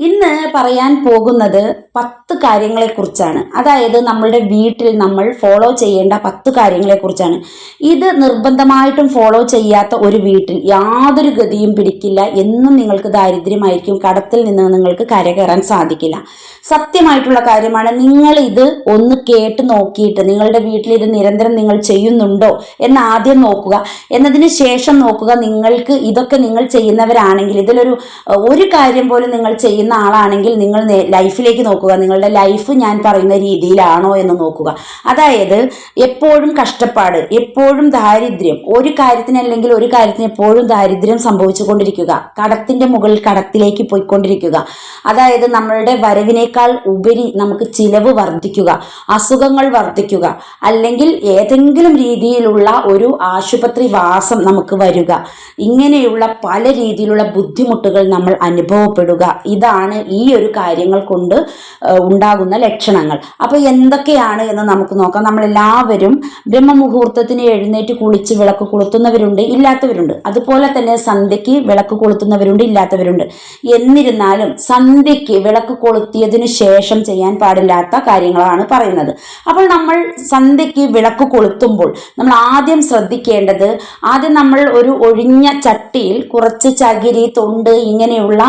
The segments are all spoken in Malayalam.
ഇന്ന് പറയാൻ പോകുന്നത് പത്ത് കാര്യങ്ങളെക്കുറിച്ചാണ്. അതായത് നമ്മളുടെ വീട്ടിൽ നമ്മൾ ഫോളോ ചെയ്യേണ്ട പത്ത് കാര്യങ്ങളെക്കുറിച്ചാണ്. ഇത് നിർബന്ധമായിട്ടും ഫോളോ ചെയ്യാത്ത ഒരു വീട്ടിൽ യാതൊരു ഗതിയും പിടിക്കില്ല എന്നും നിങ്ങൾക്ക് ദാരിദ്ര്യമായിരിക്കും കടത്തിൽ നിന്ന് നിങ്ങൾക്ക് കരകയറാൻ സാധിക്കില്ല. സത്യമായിട്ടുള്ള കാര്യമാണ് നിങ്ങൾ ഇത് ഒന്ന് കേട്ട് നോക്കിയിട്ട് നിങ്ങളുടെ വീട്ടിൽ ഇത് നിരന്തരം നിങ്ങൾ ചെയ്യുന്നുണ്ടോ എന്ന് ആദ്യം നോക്കുക. എന്നതിന് ശേഷം നോക്കുക നിങ്ങൾക്ക് ഇതൊക്കെ നിങ്ങൾ ചെയ്യുന്നവരാണെങ്കിൽ ഇതിലൊരു ഒരു കാര്യം പോലും നിങ്ങൾ ചെയ്യുന്ന ആളാണെങ്കിൽ നിങ്ങൾ ലൈഫിലേക്ക് നോക്കുക. നിങ്ങളുടെ ലൈഫ് ഞാൻ പറയുന്ന രീതിയിലാണോ എന്ന് നോക്കുക. അതായത് എപ്പോഴും കഷ്ടപ്പാട് എപ്പോഴും ദാരിദ്ര്യം ഒരു കാര്യത്തിന് അല്ലെങ്കിൽ ഒരു കാര്യത്തിന് എപ്പോഴും ദാരിദ്ര്യം സംഭവിച്ചുകൊണ്ടിരിക്കുക. കടത്തിന്റെ മുകളിൽ കടത്തിലേക്ക് പോയിക്കൊണ്ടിരിക്കുക. അതായത് നമ്മളുടെ വരവിനേക്കാൾ ഉപരി നമുക്ക് ചിലവ് വർദ്ധിക്കുക അസുഖങ്ങൾ വർദ്ധിക്കുക അല്ലെങ്കിൽ ഏതെങ്കിലും രീതിയിലുള്ള ഒരു ആശുപത്രി വാസം നമുക്ക് വരിക. ഇങ്ങനെയുള്ള പല രീതിയിലുള്ള ബുദ്ധിമുട്ടുകൾ നമ്മൾ അനുഭവപ്പെടുക. ഇതാണ് ഈ ഒരു കാര്യങ്ങൾ കൊണ്ട് ഉണ്ടാകുന്ന ലക്ഷണങ്ങൾ. അപ്പോൾ എന്തൊക്കെയാണ് എന്ന് നമുക്ക് നോക്കാം. നമ്മളെല്ലാവരും ബ്രഹ്മമുഹൂർത്തത്തിന് എഴുന്നേറ്റ് കുളിച്ച് വിളക്ക് കൊളുത്തുന്നവരുണ്ട് ഇല്ലാത്തവരുണ്ട്. അതുപോലെ തന്നെ സന്ധ്യയ്ക്ക് വിളക്ക് കൊളുത്തുന്നവരുണ്ട് ഇല്ലാത്തവരുണ്ട്. എന്നിരുന്നാലും സന്ധ്യയ്ക്ക് വിളക്ക് കൊളുത്തിയതിനു ശേഷം ചെയ്യാൻ പാടില്ലാത്ത കാര്യങ്ങളാണ് പറയുന്നത്. അപ്പോൾ നമ്മൾ സന്ധ്യയ്ക്ക് വിളക്ക് കൊളുത്തുമ്പോൾ നമ്മൾ ആദ്യം ശ്രദ്ധിക്കേണ്ടത് ആദ്യം നമ്മൾ ഒരു ഒഴിഞ്ഞ ചട്ടിയിൽ കുറച്ച് ചകിരി തൊണ്ട് ഇങ്ങനെയുള്ള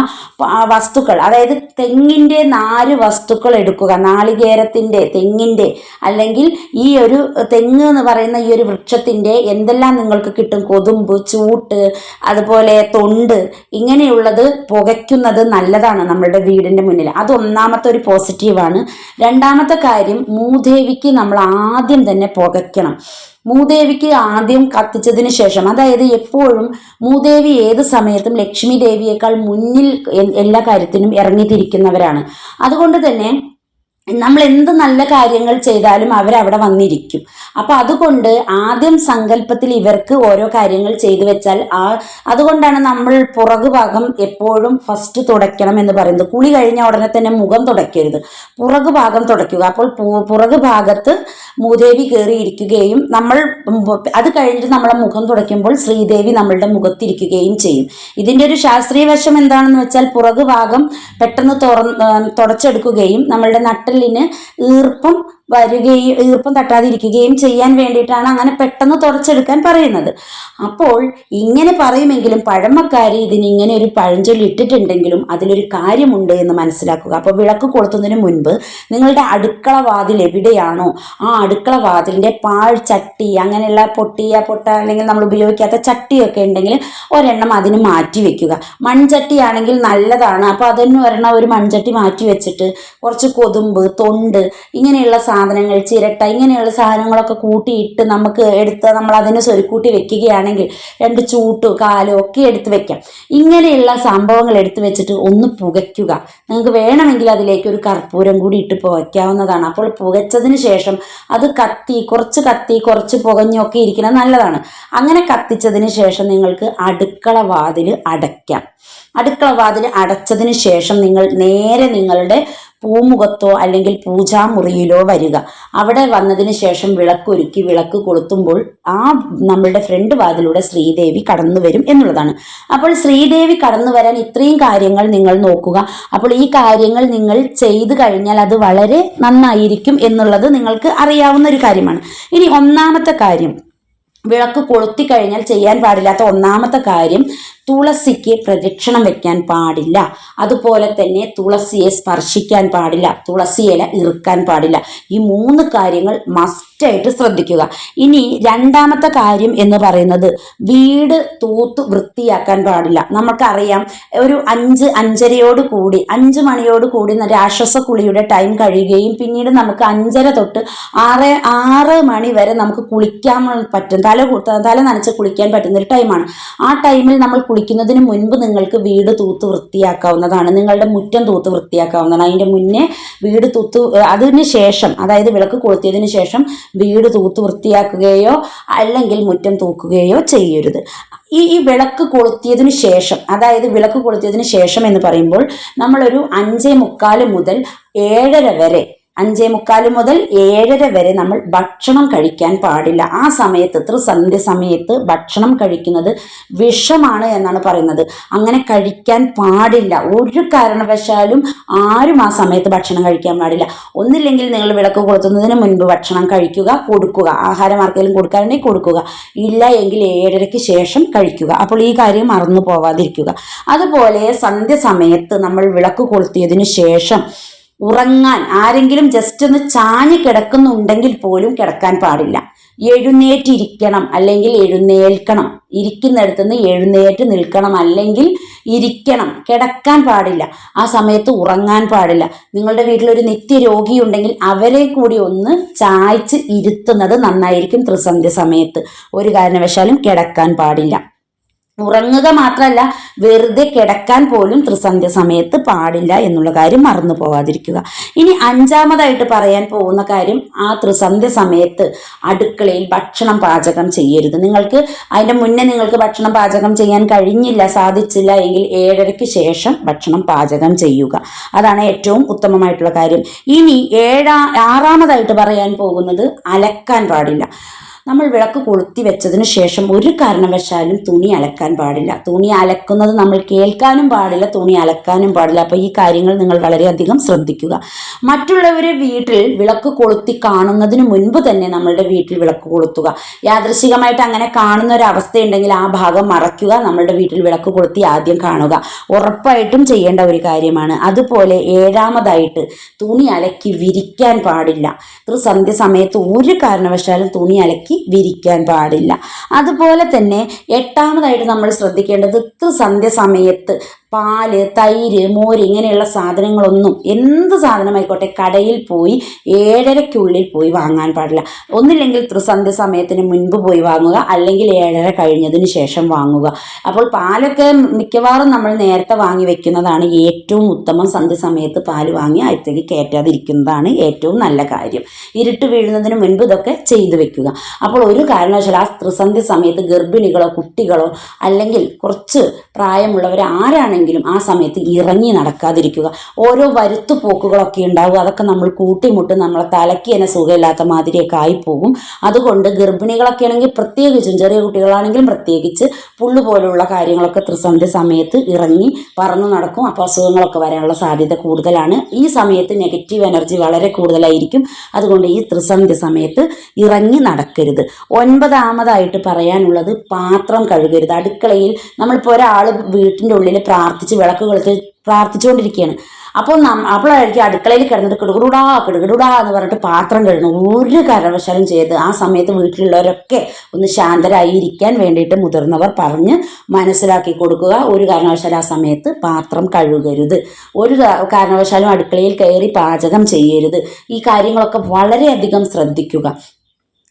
വസ്തുക്കൾ അതായത് തെങ്ങിന്റെ നാല് വസ്തുക്കൾ എടുക്കുക നാളികേരത്തിന്റെ തെങ്ങിന്റെ അല്ലെങ്കിൽ ഈ ഒരു തെങ്ങ് എന്ന് പറയുന്ന ഈ ഒരു വൃക്ഷത്തിന്റെ എന്തെല്ലാം നിങ്ങൾക്ക് കിട്ടും? കൊതുമ്പ് ചൂട്ട് അതുപോലെ തൊണ്ട് ഇങ്ങനെയുള്ളത് പുകയ്ക്കുന്നത് നല്ലതാണ് നമ്മളുടെ വീടിന്റെ മുന്നിൽ. അത് ഒന്നാമത്തെ ഒരു പോസിറ്റീവാണ് രണ്ടാമത്തെ കാര്യം മൂദേവിക്ക് നമ്മൾ ആദ്യം തന്നെ പുകയ്ക്കണം. മൂദേവിക്ക് ആദ്യം കത്തിച്ചതിന് ശേഷം അതായത് എപ്പോഴും മൂദേവി ഏത് സമയത്തും ലക്ഷ്മി ദേവിയേക്കാൾ മുന്നിൽ എല്ലാ കാര്യത്തിനും ഇറങ്ങിത്തിരിക്കുന്നവരാണ്. അതുകൊണ്ട് തന്നെ നമ്മൾ എന്ത് നല്ല കാര്യങ്ങൾ ചെയ്താലും അവരവിടെ വന്നിരിക്കും. അപ്പൊ അതുകൊണ്ട് ആദ്യം സങ്കല്പത്തിൽ ഇവർക്ക് ഓരോ കാര്യങ്ങൾ ചെയ്തു വെച്ചാൽ ആ അതുകൊണ്ടാണ് നമ്മൾ പുറകു ഭാഗം എപ്പോഴും ഫസ്റ്റ് തുടയ്ക്കണം എന്ന് പറയുന്നത്. കുളി കഴിഞ്ഞ ഉടനെ തന്നെ മുഖം തുടയ്ക്കരുത്. പുറകു ഭാഗം തുടയ്ക്കുക. അപ്പോൾ പുറകു ഭാഗത്ത് മൂദേവി കയറിയിരിക്കുകയും നമ്മൾ അത് കഴിഞ്ഞിട്ട് നമ്മളെ മുഖം തുടയ്ക്കുമ്പോൾ ശ്രീദേവി നമ്മളുടെ മുഖത്തിരിക്കുകയും ചെയ്യും. ഇതിന്റെ ഒരു ശാസ്ത്രീയ വശം എന്താണെന്ന് വെച്ചാൽ പുറകു ഭാഗം പെട്ടെന്ന് തുറ തുടച്ചെടുക്കുകയും നമ്മളുടെ നട്ടലിന് ഈർപ്പം വരികയും ഈർപ്പം തട്ടാതിരിക്കുകയും ചെയ്യാൻ വേണ്ടിയിട്ടാണ് അങ്ങനെ പെട്ടെന്ന് തുടച്ചെടുക്കാൻ പറയുന്നത്. അപ്പോൾ ഇങ്ങനെ പറയുമെങ്കിലും പഴമക്കാർ ഇതിന് ഇങ്ങനെ ഒരു പഴഞ്ചൊല്ലി ഇട്ടിട്ടുണ്ടെങ്കിലും അതിലൊരു കാര്യമുണ്ട് എന്ന് മനസ്സിലാക്കുക. അപ്പോൾ വിളക്ക് കൊളുത്തുന്നതിന് മുൻപ് നിങ്ങളുടെ അടുക്കള വാതിൽ എവിടെയാണോ ആ അടുക്കള വാതിലിന്റെ പാഴ് ചട്ടി അങ്ങനെയുള്ള പൊട്ടിയ പൊട്ട അല്ലെങ്കിൽ നമ്മൾ ഉപയോഗിക്കാത്ത ചട്ടിയൊക്കെ ഉണ്ടെങ്കിൽ ഒരെണ്ണം അതിന് മാറ്റി വെക്കുക. മൺചട്ടിയാണെങ്കിൽ നല്ലതാണ്. അപ്പോൾ അതിന് ഒരെണ്ണം ഒരു മൺചട്ടി മാറ്റി വെച്ചിട്ട് കുറച്ച് കൊതുമ്പ് തൊണ്ട് ഇങ്ങനെയുള്ള സാധനങ്ങൾ ചിരട്ട ഇങ്ങനെയുള്ള സാധനങ്ങളൊക്കെ കൂട്ടിയിട്ട് നമുക്ക് എടുത്ത് നമ്മൾ അതിനെ സ്വരുക്കൂട്ടി വെക്കുകയാണെങ്കിൽ രണ്ട് ചൂട്ടും കാലും ഒക്കെ എടുത്ത് വെക്കാം. ഇങ്ങനെയുള്ള സംഭവങ്ങൾ എടുത്ത് വെച്ചിട്ട് ഒന്ന് പുകയ്ക്കുക. നിങ്ങൾക്ക് വേണമെങ്കിൽ അതിലേക്ക് ഒരു കർപ്പൂരം കൂടി ഇട്ട് പുകയ്ക്കാവുന്നതാണ്. അപ്പോൾ പുകച്ചതിന് ശേഷം അത് കത്തി കുറച്ച് കത്തി കുറച്ച് പുകഞ്ഞൊക്കെ ഇരിക്കുന്നത് നല്ലതാണ്. അങ്ങനെ കത്തിച്ചതിന് ശേഷം നിങ്ങൾക്ക് അടുക്കള വാതിൽ അടയ്ക്കാം. അടുക്കള വാതിൽ അടച്ചതിന് ശേഷം നിങ്ങൾ നേരെ നിങ്ങളുടെ പൂമുഖത്തോ അല്ലെങ്കിൽ പൂജാമുറിയിലോ വരിക. അവിടെ വന്നതിന് ശേഷം വിളക്കൊരുക്കി വിളക്ക് കൊളുത്തുമ്പോൾ ആ നമ്മളുടെ ഫ്രണ്ട് വാതിലൂടെ ശ്രീദേവി കടന്നു വരും എന്നുള്ളതാണ്. അപ്പോൾ ശ്രീദേവി കടന്നു വരാൻ ഇത്രയും കാര്യങ്ങൾ നിങ്ങൾ നോക്കുക. അപ്പോൾ ഈ കാര്യങ്ങൾ നിങ്ങൾ ചെയ്തു കഴിഞ്ഞാൽ അത് വളരെ നന്നായിരിക്കും എന്നുള്ളത് നിങ്ങൾക്ക് അറിയാവുന്ന ഒരു കാര്യമാണ്. ഇനി ഒന്നാമത്തെ കാര്യം. വിളക്ക് കൊളുത്തി കഴിഞ്ഞാൽ ചെയ്യാൻ പാടില്ലാത്ത ഒന്നാമത്തെ കാര്യം തുളസിക്ക് പ്രദക്ഷിണം വെക്കാൻ പാടില്ല. അതുപോലെ തന്നെ തുളസിയെ സ്പർശിക്കാൻ പാടില്ല. തുളസി ഇല ഇറുക്കാൻ പാടില്ല. ഈ മൂന്ന് കാര്യങ്ങൾ മസ്റ്റായിട്ട് ശ്രദ്ധിക്കുക. ഇനി രണ്ടാമത്തെ കാര്യം എന്ന് പറയുന്നത് വീട് തൂത്ത് വൃത്തിയാക്കാൻ പാടില്ല. നമുക്കറിയാം ഒരു അഞ്ച് അഞ്ചരയോട് കൂടി അഞ്ച് മണിയോട് കൂടി ന- രാക്ഷസ കുളിയുടെ ടൈം കഴിയുകയും പിന്നീട് നമുക്ക് അഞ്ചര തൊട്ട് ആറ് ആറ് മണി വരെ നമുക്ക് കുളിക്കാൻ പറ്റും. തല തല നനച്ച് കുളിക്കാൻ പറ്റുന്ന ഒരു ടൈമാണ് ആ ടൈമിൽ നമ്മൾ കുളിക്കുന്നതിന് മുൻപ് നിങ്ങൾക്ക് വീട് തൂത്ത് വൃത്തിയാക്കാവുന്നതാണ്. നിങ്ങളുടെ മുറ്റം തൂത്ത് വൃത്തിയാക്കാവുന്നതാണ്. അതിന്റെ മുന്നേ വീട് തൂത്ത് അതിന് ശേഷം അതായത് വിളക്ക് കൊളുത്തിയതിന് ശേഷം വീട് തൂത്ത് വൃത്തിയാക്കുകയോ അല്ലെങ്കിൽ മുറ്റം തൂക്കുകയോ ചെയ്യരുത്. ഈ ഈ വിളക്ക് കൊളുത്തിയതിനു ശേഷം അതായത് വിളക്ക് കൊളുത്തിയതിനു ശേഷം എന്ന് പറയുമ്പോൾ നമ്മളൊരു അഞ്ചേ മുക്കാൽ മുതൽ ഏഴര വരെ അഞ്ചേ മുക്കാൽ മുതൽ ഏഴര വരെ നമ്മൾ ഭക്ഷണം കഴിക്കാൻ പാടില്ല. ആ സമയത്ത് ത്രിസന്ധ്യ സമയത്ത് ഭക്ഷണം കഴിക്കുന്നത് വിഷമാണ് എന്നാണ് പറയുന്നത്. അങ്ങനെ കഴിക്കാൻ പാടില്ല. ഒരു കാരണവശാലും ആരും ആ സമയത്ത് ഭക്ഷണം കഴിക്കാൻ പാടില്ല. ഒന്നില്ലെങ്കിൽ നിങ്ങൾ വിളക്ക് കൊളുത്തുന്നതിന് മുൻപ് ഭക്ഷണം കഴിക്കുക കൊടുക്കുക. ആഹാരം ആർക്കെങ്കിലും കൊടുക്കാനുണ്ടെങ്കിൽ കൊടുക്കുക. ഇല്ല എങ്കിൽ ഏഴരയ്ക്ക് ശേഷം കഴിക്കുക. അപ്പോൾ ഈ കാര്യം മറന്നു പോവാതിരിക്കുക. അതുപോലെ സന്ധ്യ സമയത്ത് നമ്മൾ വിളക്ക് കൊളുത്തിയതിനു ശേഷം ഉറങ്ങാൻ ആരെങ്കിലും ജസ്റ്റ് ഒന്ന് ചാഞ്ഞ് കിടക്കുന്നുണ്ടെങ്കിൽ പോലും കിടക്കാൻ പാടില്ല. എഴുന്നേറ്റിരിക്കണം അല്ലെങ്കിൽ എഴുന്നേൽക്കണം. ഇരിക്കുന്നിടത്തു നിന്ന് എഴുന്നേറ്റ് നിൽക്കണം അല്ലെങ്കിൽ ഇരിക്കണം. കിടക്കാൻ പാടില്ല. ആ സമയത്ത് ഉറങ്ങാൻ പാടില്ല. നിങ്ങളുടെ വീട്ടിലൊരു നിത്യരോഗി ഉണ്ടെങ്കിൽ അവരെ കൂടി ഒന്ന് ചായ്ച്ച് ഇരുത്തുന്നത് നന്നായിരിക്കും ത്രിസന്ധ്യ സമയത്ത്. ഒരു കാരണവശാലും കിടക്കാൻ പാടില്ല. ഉറങ്ങുക മാത്രമല്ല വെറുതെ കിടക്കാൻ പോലും ത്രിസന്ധ്യ സമയത്ത് പാടില്ല എന്നുള്ള കാര്യം മറന്നു പോവാതിരിക്കുക. ഇനി അഞ്ചാമതായിട്ട് പറയാൻ പോകുന്ന കാര്യം ആ ത്രിസന്ധ്യ സമയത്ത് അടുക്കളയിൽ ഭക്ഷണം പാചകം ചെയ്യരുത്. നിങ്ങൾക്ക് അതിന്റെ മുന്നേ നിങ്ങൾക്ക് ഭക്ഷണം പാചകം ചെയ്യാൻ കഴിഞ്ഞില്ല സാധിച്ചില്ല എങ്കിൽ ഏഴരയ്ക്ക് ശേഷം ഭക്ഷണം പാചകം ചെയ്യുക. അതാണ് ഏറ്റവും ഉത്തമമായിട്ടുള്ള കാര്യം. ഇനി ഏഴാ ആറാമതായിട്ട് പറയാൻ പോകുന്നത് അലക്കാൻ പാടില്ല. നമ്മൾ വിളക്ക് കൊളുത്തി വെച്ചതിന് ശേഷം ഒരു കാരണവശാലും തുണി അലക്കാൻ പാടില്ല. തുണി അലക്കുന്നത് നമ്മൾ കേൾക്കാനും പാടില്ല തുണി അലക്കാനും പാടില്ല. അപ്പോൾ ഈ കാര്യങ്ങൾ നിങ്ങൾ വളരെയധികം ശ്രദ്ധിക്കുക. മറ്റുള്ളവരെ വീട്ടിൽ വിളക്ക് കൊളുത്തി കാണുന്നതിന് മുൻപ് തന്നെ നമ്മളുടെ വീട്ടിൽ വിളക്ക് കൊളുത്തുക. യാദൃശികമായിട്ട് അങ്ങനെ കാണുന്ന ഒരു അവസ്ഥയുണ്ടെങ്കിൽ ആ ഭാഗം മറയ്ക്കുക നമ്മളുടെ വീട്ടിൽ വിളക്ക് കൊളുത്തി ആദ്യം കാണുക. ഉറപ്പായിട്ടും ചെയ്യേണ്ട ഒരു കാര്യമാണ്. അതുപോലെ ഏഴാമതായിട്ട് തുണി അലക്കി വിരിക്കാൻ പാടില്ല. ത്രിസന്ധ്യ സമയത്ത് ഒരു കാരണവശാലും തുണി അലക്കി വിരിക്കാൻ പാടില്ല. അതുപോലെ തന്നെ എട്ടാമതായിട്ട് നമ്മൾ ശ്രദ്ധിക്കേണ്ടത് സന്ധ്യ സമയത്ത് പാൽ തൈര് മോര് ഇങ്ങനെയുള്ള സാധനങ്ങളൊന്നും എന്ത് സാധനമായിക്കോട്ടെ കടയിൽ പോയി ഏഴരയ്ക്കുള്ളിൽ പോയി വാങ്ങാൻ പാടില്ല. ഒന്നില്ലെങ്കിൽ ത്രിസന്ധ്യ സമയത്തിന് മുൻപ് പോയി വാങ്ങുക അല്ലെങ്കിൽ ഏഴര കഴിഞ്ഞതിന് ശേഷം വാങ്ങുക. അപ്പോൾ പാലൊക്കെ മിക്കവാറും നമ്മൾ നേരത്തെ വാങ്ങി വെക്കുന്നതാണ് ഏറ്റവും ഉത്തമം. സന്ധ്യ സമയത്ത് പാൽ വാങ്ങി അയത്തേക്ക് കയറ്റാതിരിക്കുന്നതാണ് ഏറ്റവും നല്ല കാര്യം. ഇരുട്ട് വീഴുന്നതിന് മുൻപ് ഇതൊക്കെ ചെയ്തു വെക്കുക. അപ്പോൾ ഒരു കാരണവശാലും ആ ത്രിസന്ധ്യ സമയത്ത് ഗർഭിണികളോ കുട്ടികളോ അല്ലെങ്കിൽ കുറച്ച് പ്രായമുള്ളവർ ആരാണെങ്കിലും ആണെങ്കിലും ആ സമയത്ത് ഇറങ്ങി നടക്കാതിരിക്കുക. ഓരോ വരുത്തു പോക്കുകളൊക്കെ ഉണ്ടാവുക. അതൊക്കെ നമ്മൾ കൂട്ടിമുട്ട് നമ്മളെ തലയ്ക്ക് തന്നെ സുഖമില്ലാത്ത മാതിരിയൊക്കെ ആയിപ്പോകും. അതുകൊണ്ട് ഗർഭിണികളൊക്കെ ആണെങ്കിൽ പ്രത്യേകിച്ചും ചെറിയ കുട്ടികളാണെങ്കിലും പ്രത്യേകിച്ച് പുള്ളു പോലുള്ള കാര്യങ്ങളൊക്കെ ത്രിസന്ധി സമയത്ത് ഇറങ്ങി പറന്ന് നടക്കും. അപ്പോൾ അസുഖങ്ങളൊക്കെ വരാനുള്ള സാധ്യത കൂടുതലാണ്. ഈ സമയത്ത് നെഗറ്റീവ് എനർജി വളരെ കൂടുതലായിരിക്കും. അതുകൊണ്ട് ഈ ത്രിസന്ധി സമയത്ത് ഇറങ്ങി നടക്കരുത്. ഒൻപതാമതായിട്ട് പറയാനുള്ളത് പാത്രം കഴുകരുത്. അടുക്കളയിൽ നമ്മളിപ്പോൾ ഒരാൾ വീട്ടിന്റെ ഉള്ളിൽ പ്രാ പ്രാർത്ഥിച്ച് വിളക്ക് കൊളുത്തി പ്രാർത്ഥിച്ചുകൊണ്ടിരിക്കുകയാണ്. അപ്പോൾ നം അപ്പോഴായിരിക്കും അടുക്കളയിൽ കിടന്നിട്ട് കിടുകിടുടാ കിടുകിടുടാ എന്ന് പറഞ്ഞിട്ട് പാത്രം കഴുകണം ഒരു കാരണവശാലും ചെയ്ത് ആ സമയത്ത് വീട്ടിലുള്ളവരൊക്കെ ഒന്ന് ശാന്തരായി ഇരിക്കാൻ വേണ്ടിയിട്ട് മുതിർന്നവർ പറഞ്ഞ് മനസ്സിലാക്കി കൊടുക്കുക. ഒരു കാരണവശാലും ആ സമയത്ത് പാത്രം കഴുകരുത്. ഒരു കാരണവശാലും അടുക്കളയിൽ കയറി പാചകം ചെയ്യരുത്. ഈ കാര്യങ്ങളൊക്കെ വളരെയധികം ശ്രദ്ധിക്കുക.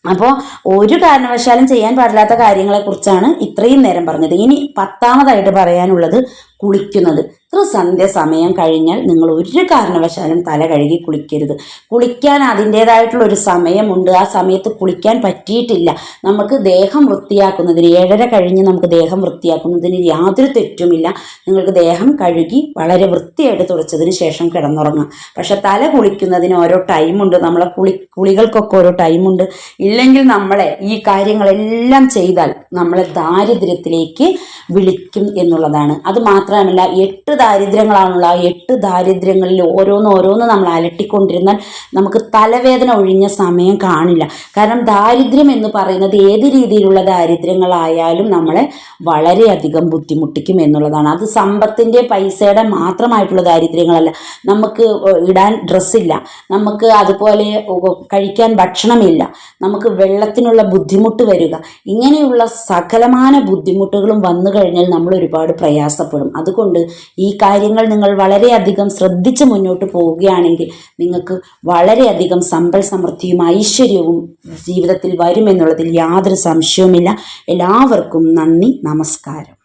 അപ്പോൾ ഒരു കാരണവശാലും ചെയ്യാൻ പാടില്ലാത്ത കാര്യങ്ങളെക്കുറിച്ചാണ് ഇത്രയും നേരം പറഞ്ഞത്. ഇനി പത്താമതായിട്ട് പറയാനുള്ളത് കുളിക്കുന്നത്. ഇത്ര സന്ധ്യ സമയം കഴിഞ്ഞാൽ നിങ്ങൾ ഒരു കാരണവശാലും തല കഴുകി കുളിക്കരുത്. കുളിക്കാൻ അതിന്റേതായിട്ടുള്ള ഒരു സമയമുണ്ട്. ആ സമയത്ത് കുളിക്കാൻ പറ്റിയിട്ടില്ല. നമുക്ക് ദേഹം വൃത്തിയാക്കുന്നതിന് ഏഴര കഴിഞ്ഞ് നമുക്ക് ദേഹം വൃത്തിയാക്കുന്നതിന് യാതൊരു തെറ്റുമില്ല. നിങ്ങൾക്ക് ദേഹം കഴുകി വളരെ വൃത്തിയായിട്ട് തുടച്ചതിന് ശേഷം കിടന്നുറങ്ങാം. പക്ഷെ തല കുളിക്കുന്നതിന് ഓരോ ടൈമുണ്ട്. നമ്മളെ കുളി കുളികൾക്കൊക്കെ ഓരോ ടൈമുണ്ട്. ഇല്ലെങ്കിൽ നമ്മളെ ഈ കാര്യങ്ങളെല്ലാം ചെയ്താൽ നമ്മളെ ദാരിദ്ര്യത്തിലേക്ക് വിളിക്കും എന്നുള്ളതാണ്. അത് മാത്രമല്ല എട്ട് ദാരിദ്ര്യങ്ങളാണുള്ള എട്ട് ദാരിദ്ര്യങ്ങളിൽ ഓരോന്ന് ഓരോന്ന് നമ്മൾ അലട്ടിക്കൊണ്ടിരുന്നാൽ നമുക്ക് തലവേദന ഒഴിഞ്ഞ സമയം കാണില്ല. കാരണം ദാരിദ്ര്യം എന്ന് പറയുന്നത് ഏത് രീതിയിലുള്ള ദാരിദ്ര്യങ്ങളായാലും നമ്മളെ വളരെയധികം ബുദ്ധിമുട്ടിക്കും എന്നുള്ളതാണ്. അത് സമ്പത്തിന്റെ പൈസയുടെ മാത്രമായിട്ടുള്ള ദാരിദ്ര്യങ്ങളല്ല. നമുക്ക് ഇടാൻ ഡ്രസ്സില്ല. നമുക്ക് അതുപോലെ കഴിക്കാൻ ഭക്ഷണമില്ല. നമുക്ക് വെള്ളത്തിനുള്ള ബുദ്ധിമുട്ട് വരിക. ഇങ്ങനെയുള്ള സകലമാന ബുദ്ധിമുട്ടുകളും വന്നു കഴിഞ്ഞാൽ നമ്മൾ ഒരുപാട് പ്രയാസപ്പെടും. അതുകൊണ്ട് ഈ കാര്യങ്ങൾ നിങ്ങൾ വളരെയധികം ശ്രദ്ധിച്ച് മുന്നോട്ട് പോവുകയാണെങ്കിൽ നിങ്ങൾക്ക് വളരെയധികം സമ്പൽ സമൃദ്ധിയും ഐശ്വര്യവും ജീവിതത്തിൽ വരുമെന്നുള്ളതിൽ യാതൊരു സംശയവുമില്ല. എല്ലാവർക്കും നന്ദി നമസ്കാരം.